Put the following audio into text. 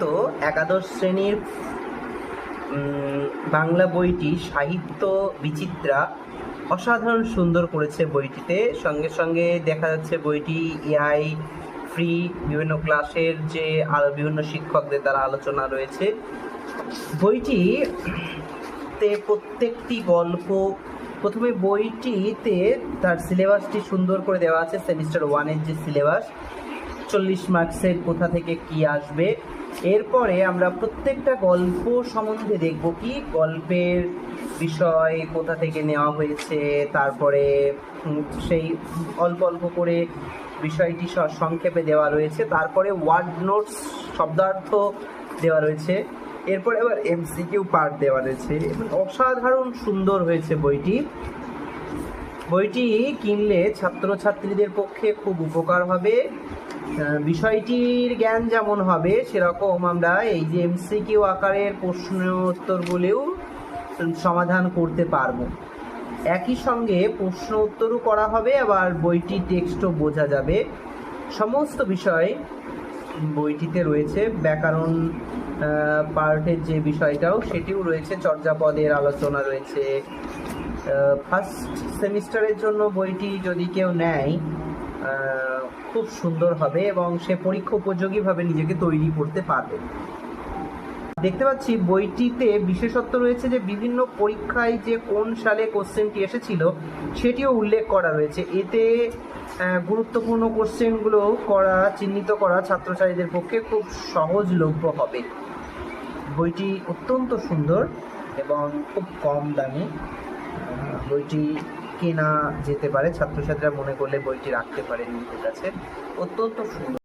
তো একাদশ শ্রেণির বাংলা বইটি সাহিত্য বিচিত্রা অসাধারণ সুন্দর করেছে বইটিতে। সঙ্গে সঙ্গে দেখা যাচ্ছে বইটি এআই ফ্রি, বিভিন্ন ক্লাসের যে বিভিন্ন শিক্ষকদের দ্বারা আলোচনা রয়েছে। বইটি তে প্রত্যেকটি গল্প, প্রথমে বইটিতে তার সিলেবাসটি সুন্দর করে দেওয়া আছে, সেমিস্টার ওয়ানের যে সিলেবাস চল্লিশ মার্কসের কোথা থেকে কি আসবে? এরপরে আমরা প্রত্যেকটা গল্প সম্বন্ধে দেখব কি? গল্পের বিষয় কোথা থেকে নেওয়া হয়েছে, তারপরে সেই অল্প অল্প করে বিষয়টি সংক্ষেপে দেওয়া রয়েছে। তারপরে ওয়ার্ড নোটস শব্দার্থ দেওয়া রয়েছে। এরপরে আবার এমসিকিউ পার্ট দেওয়া রয়েছে। অসাধারণ সুন্দর হয়েছে বইটি। বইটি কিনলে ছাত্রছাত্রীদের পক্ষে খুব উপকার হবে। বিষয়টির জ্ঞান যেমন হবে, সেরকম আমরা এই যে এমসিকিউ আকারের প্রশ্ন উত্তরগুলিও সমাধান করতে পারব। একই সঙ্গে প্রশ্ন উত্তরও করা হবে, আবার বইটি টেক্সটও বোঝা যাবে। সমস্ত বিষয় বইটিতে রয়েছে। ব্যাকরণ পার্টের যে বিষয়টাও, সেটিও রয়েছে। চর্যাপদের আলোচনা রয়েছে। ফার্স্ট সেমিস্টারের জন্য বইটি যদি কেউ নেয় খুব সুন্দর হবে এবং সে পরীক্ষা উপযোগীভাবে নিজেকে তৈরি করতে পারবে। দেখতে পাচ্ছি বইটিতে বিশেষত্ব রয়েছে যে বিভিন্ন পরীক্ষায় যে কোন সালে কোশ্চেনটি এসেছিল, সেটিও উল্লেখ করা রয়েছে। এতে গুরুত্বপূর্ণ কোশ্চেনগুলো করা, চিহ্নিত করা ছাত্রছাত্রীদের পক্ষে খুব সহজলভ্য হবে। বইটি অত্যন্ত সুন্দর এবং খুব কম দামে বইটি কেনা যেতে পারে ছাত্রছাত্রীরা মনে করলে বইটি রাখতে পারে নিজেদের কাছে। অত্যন্ত সুন্দর।